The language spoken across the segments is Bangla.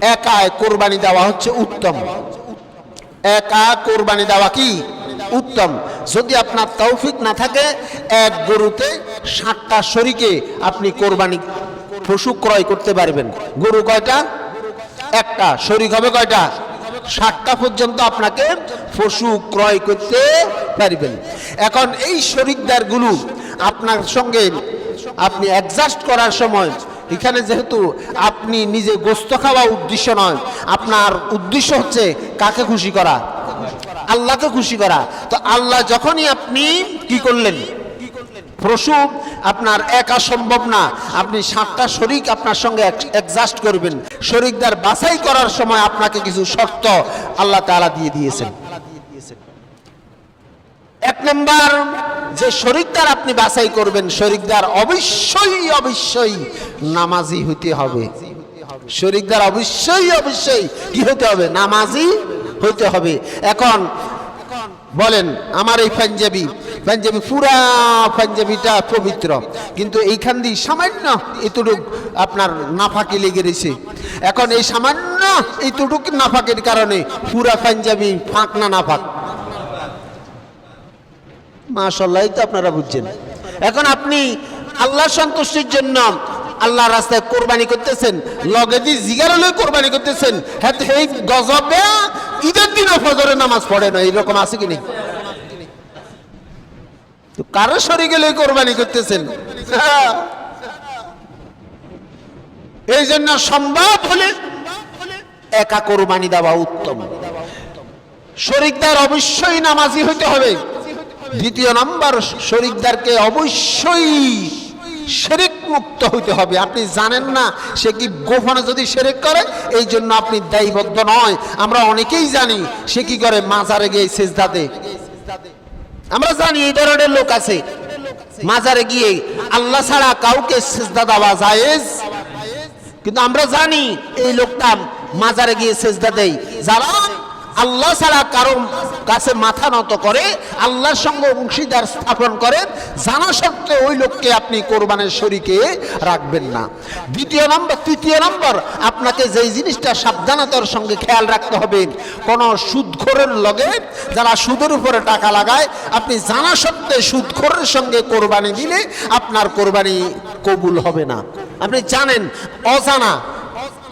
একায় কোরবানি দেওয়া হচ্ছে উত্তম। একা কোরবানি দেওয়া কি? উত্তম। যদি আপনার তৌফিক না থাকে, এক গরুতে ষাটটা শরীকে আপনি কোরবানি, পশু ক্রয় করতে পারবেন। গরু কয়টা? একটা। শরিক হবে কয়টা? ষাটটা পর্যন্ত আপনাকে পশু ক্রয় করতে পারবেন। এখন এই শরিকদারগুলো আপনার সঙ্গে আপনি অ্যাডজাস্ট করার সময় এখানে যেহেতু আপনি নিজে গোস্ত খাওয়া উদ্দেশ্য নয়, আপনার উদ্দেশ্য হচ্ছে কাকে খুশি করা? আল্লাহকে খুশি করা। তো আল্লাহ যখনই আপনি কি করলেন? পশু আপনার একা সম্ভব না। আপনি সাতটা শরিক আপনার সঙ্গে অ্যাডজাস্ট করবেন। শরিকদার বাছাই করার সময় আপনাকে কিছু শর্ত আল্লাহ তালা দিয়ে দিয়েছেন। এক নম্বর, যে শরিকদার আপনি বাছাই করবেন, শরিকদার অবশ্যই অবশ্যই নামাজি হইতে হবে। শরিকদার অবশ্যই অবশ্যই কি হতে হবে? নামাজি হইতে হবে। এখন বলেন, আমার এই পাঞ্জাবি পাঞ্জাবি পুরা পাঞ্জাবিটা পবিত্র, কিন্তু এইখান দিয়ে সামান্য এতটুক আপনার নাফাকি লেগে রয়েছে। এখন এই সামান্য এইটুক নাফাকের কারণে পুরা পাঞ্জাবি ফাঁক না নাফাক? মাশাল্লাহ তো আপনারা বুঝছেন। এখন আপনি আল্লাহ সন্তুষ্টির জন্য আল্লাহ রাস্তায় কোরবানি করতেছেন, লগে দিয়ে জিগার হলে কোরবানি করতেছেন হ্যাঁ এই গজবে ঈদের দিনও ফজরে নামাজ পড়ে না, এরকম আছে কি নেই? কারও সরে গেলে কোরবানি করতেছেন। এই জন্য সম্ভব হলে একা কোরবানি দেওয়া উত্তম। শরিকদার অবশ্যই নামাজি হইতে হবে। দ্বিতীয় নাম্বার শরিকদারকে অবশ্যই শেরেক মুক্ত হইতে হবে। আপনি জানেন না সে কি গোপনে যদি শেরেক করে, এই জন্য আপনি দায়বদ্ধ নয়। আমরা অনেকেই জানি সে কি করে মাজারে গিয়ে সেজদাতে আমরা জানি এই ধরনের লোক আছে। মাজারে গিয়ে আল্লাহ ছাড়া কাউকে সেজদা দেওয়া জায়েজ। কিন্তু আমরা জানি এই লোকটা মাজারে গিয়ে সেজদা দেয়। যারা আল্লাহ ছাড়া কারও কাছে মাথা নত করে, আল্লাহর সঙ্গে অংশীদার স্থাপন করে, জানা সত্ত্বেও ওই লোককে আপনি কোরবানের শরীকে রাখবেন না। দ্বিতীয় নম্বর, তৃতীয় নম্বর, আপনাকে যেই জিনিসটা সাবধানতার সঙ্গে খেয়াল রাখতে হবে, কোনো সুদখোরের লগে যারা সুদের উপরে টাকা লাগায়, আপনি জানা সত্ত্বে সুদখোরের সঙ্গে কোরবানি দিলে আপনার কোরবানি কবুল হবে না। আপনি জানেন, অজানা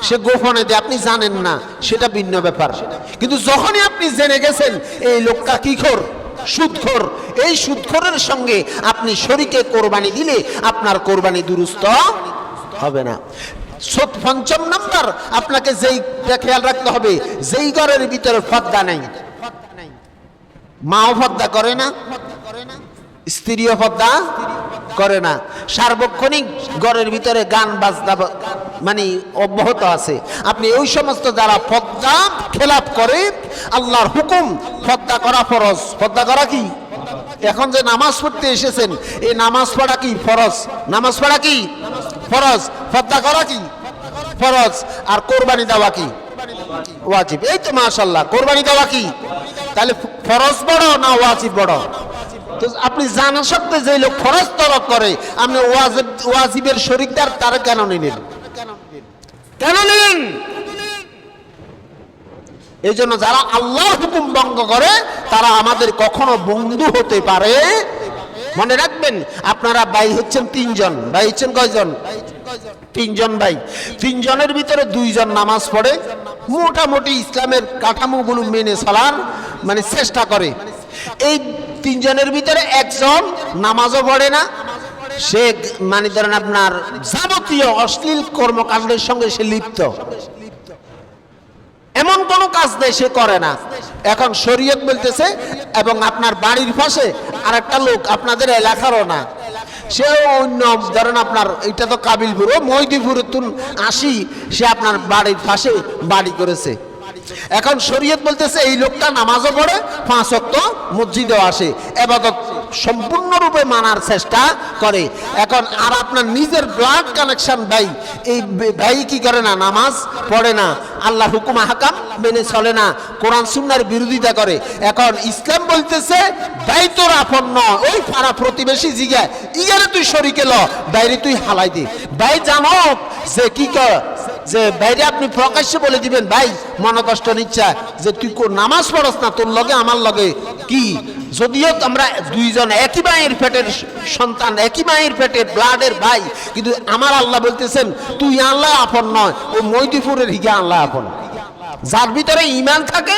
সে গোপনে দিয়ে আপনি জানেন না, সেটা ভিন্ন ব্যাপার। কিন্তু যখনই আপনি জেনে গেছেন, এই লোকটা কি খোর? সুদখোর। এই সুদখোরের সঙ্গে আপনি শরীকে কোরবানি দিলে আপনার কোরবানি দুরুস্ত হবে না। পঞ্চম নাম্বার, আপনাকে যেই খেয়াল রাখতে হবে, যেই ঘরের ভিতরে ফদ্দা নাই। মাও ফদ্দা করে না, স্ত্রীও পদ্মা করে না। সার্বক্ষণিক ঘরের ভিতরে গান বাজনা মানে অব্যাহত আছে। আপনি ওই সমস্ত যারা পদ্মা খেলাপ করে, আল্লাহর হুকুম, পদ্মা করা ফরজ। পদ্মা করা কি? এখন যে নামাজ পড়তে এসেছেন, এই নামাজ পড়া কি ফরজ? নামাজ পড়া কি? ফরজ। পদ্মা করা কি? ফরজ। আর কোরবানি দেওয়া কি? ওয়াজিব। এই তো মাশাল্লাহ কোরবানি দেওয়া কি? তাহলে ফরজ বড় না ওয়াজিব বড়? তো আপনি জানা সত্ত্বে যে লোক ফরজ তরক করে, আপনি ওয়াজিব ওয়াজিবের শরিকদার তার কেন নিলেন? কেন নিলেন? এই জন্য যারা আল্লাহর হুকুম ভঙ্গ করে, তারা আমাদের কখনো বন্ধু হতে পারে। মনে রাখবেন, আপনারা ভাই হচ্ছেন তিনজন। ভাই হচ্ছেন কয়জন? তিনজন ভাই। তিনজনের ভিতরে দুইজন নামাজ পড়ে। মোটামুটি ইসলামের কাঠামোগুলো মেনে চলার মানে চেষ্টা করে। এই তিনজনের ভিতরে একজন নামাজও পড়ে না সে মানে ধরেন আপনার যাবতীয় অশ্লীল কর্মকাণ্ডের সঙ্গে সে লিপ্ত। এমন কাজ নেই, সে করে না। এখন শরীয়ত বলতেছে, এবং আপনার বাড়ির পাশে আরেকটা লোক আপনাদের এলাকারও না। অন্য, ধরেন আপনার, এটা তো কাবিলপুর, ও মহিদিপুর আসি সে আপনার বাড়ির পাশে বাড়ি করেছে। এখন শরীয়ত বলতেছে, এই লোকটা নামাজও পড়ে, পাঁচ মসজিদেও আসে, এবাদত সম্পূর্ণরূপে মানার চেষ্টা করে। এখন আর আপনার নিজের ব্লাড কানেকশন ভাই, এই ভাই কি করে না, নামাজ পড়ে না আল্লাহ হুকুম হাকাম মেনে চলে না, কোরআন, সুন্নার বিরোধিতা করে। এখন ইসলাম বলতেছে, ভাই তোর আপন নয়, ওই পাড়া প্রতিবেশী জিগায় ইয়ারে তুই শরিকে ল, বাইরে তুই হালাই দে। ভাই জানো যে কি কর, যে বাইরে আপনি প্রকাশ্যে বলে দিবেন, ভাই মনে কষ্ট নিচ্ছা, যে তুই নামাজ পড়স না, তোর লগে, আমার লগে কি? যদিও আমরা দুইজন একই মায়ের পেটের সন্তান, একই মায়ের পেটের ব্লাডের ভাই, কিন্তু আমার আল্লাহ বলতেছেন, তুই আল্লাহ আপন নয়, ও মৈদিপুরের হিগে আল্লাহ আপন। যার ভিতরে ইমান থাকে,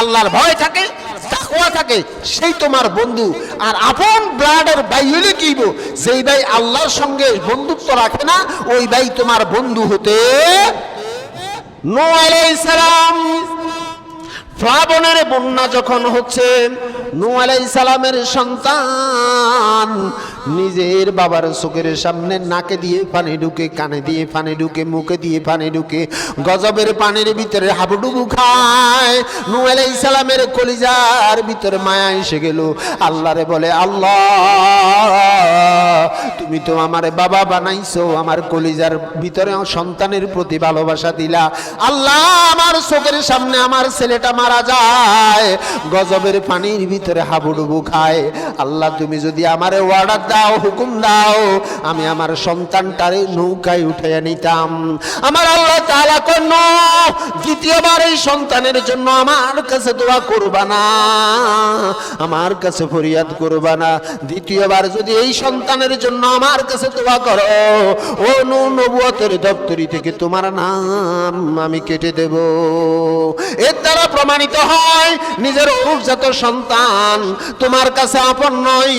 আল্লাহর ভয় থাকে, তাকওয়া থাকে, সেই তোমার বন্ধু। আর আপন ব্লাডের ভাই হইলে কি? যেই ভাই আল্লাহর সঙ্গে বন্ধুত্ব রাখে না, ওই ভাই তোমার বন্ধু হতে নো আলাইহিস সালাম। প্লাবনের বন্যা যখন হচ্ছে নু আলাইহিস সালামের সন্তান নিজের বাবার চোখের সামনে নাকে দিয়ে পানি ঢুকে, কানে দিয়ে পানি ঢুকে, মুখে দিয়ে পানি ঢুকে, গজবের পানির ভিতরে হাবুডুবু খায়। নু আলাইহিস সালামের কলিজার ভিতরে মায়া এসে গেল। আল্লাহরে বলে, আল্লাহ, তুমি তো আমার বাবা বানাইছো, আমার কলিজার ভিতরে সন্তানের প্রতি ভালোবাসা দিলা। আল্লাহ, আমার চোখের সামনে আমার ছেলেটা মারা যায়। গজবের পানির ভিতরে হাবুডুবু খায়। আল্লাহ, তুমি যদি আমারে অর্ডার দাও, হুকুম দাও, আমি আমার সন্তানটারে নৌকায় উঠে নিতাম। আমার আল্লাহ তাআলা কোন দ্বিতীয়বার এই সন্তানের জন্য আমার কাছে দোয়া করবা না। আমার কাছে ফরিয়াদ করবা না। দ্বিতীয়বার যদি এই সন্তানের জন্য আমার কাছে দোয়া করো, ও নু নবুয়তের দপ্তরি থেকে তোমার নাম আমি কেটে দেব। এর দ্বারা প্রমাণিত হয়, নিজের অরূপজাত সন্তান তোমার কাছে আপন নয়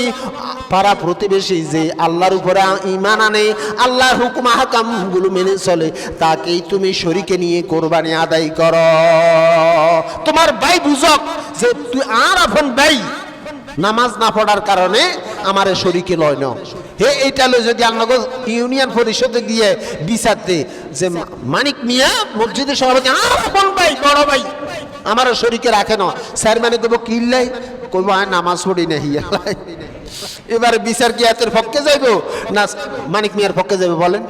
পাড়া প্রতিবেশী যে আল্লাহর উপরে ইমান আনে, আল্লাহর হুকুম হাকামগুলো মেনে চলে, তাকেই তুমি শরীকে নিয়ে কোরবানি আদায় করো। তোমার ভাই বুঝক যে তুই আর আপন ভাই নামাজ না পড়ার কারণে আমারে শরীকে লয় না হে, এইটা লই যদি আন্নগর ইউনিয়ন পরিষদে গিয়ে বিচারতে যে মানিক মিয়া মসজিদের সভাপতি, আর আপন ভাই, বড় ভাই আমার শরীকে রাখে না। স্যার মানে কইব কিল্লাই কইব, আয় নামাজ পড়ি না হিয়া এবারে বিচার কি এতের পক্ষে যাইব? না, মানিক মিয়ার পক্ষে যাবে বলেন।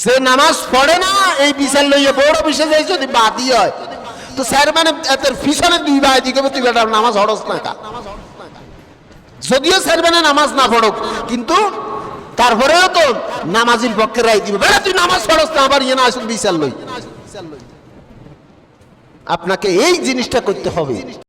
সে নামাজ পড়ে না, এই বিচার লইয়া বড় বিষয় যাই যদি বাদই হয়। তো স্যার মানে এতের পিছনে দুই ভাই দিকে তুই বেটা, নামাজ হরস না কা যদিও স্যার মানে নামাজ না পড়ুক, কিন্তু তারপরেও তো নামাজির পক্ষে রায় দিবে। বেটা, তুই নামাজ পড়স না, আবার ইয়ে না আসুন বিচার লই। আপনাকে এই জিনিসটা করতে হবে।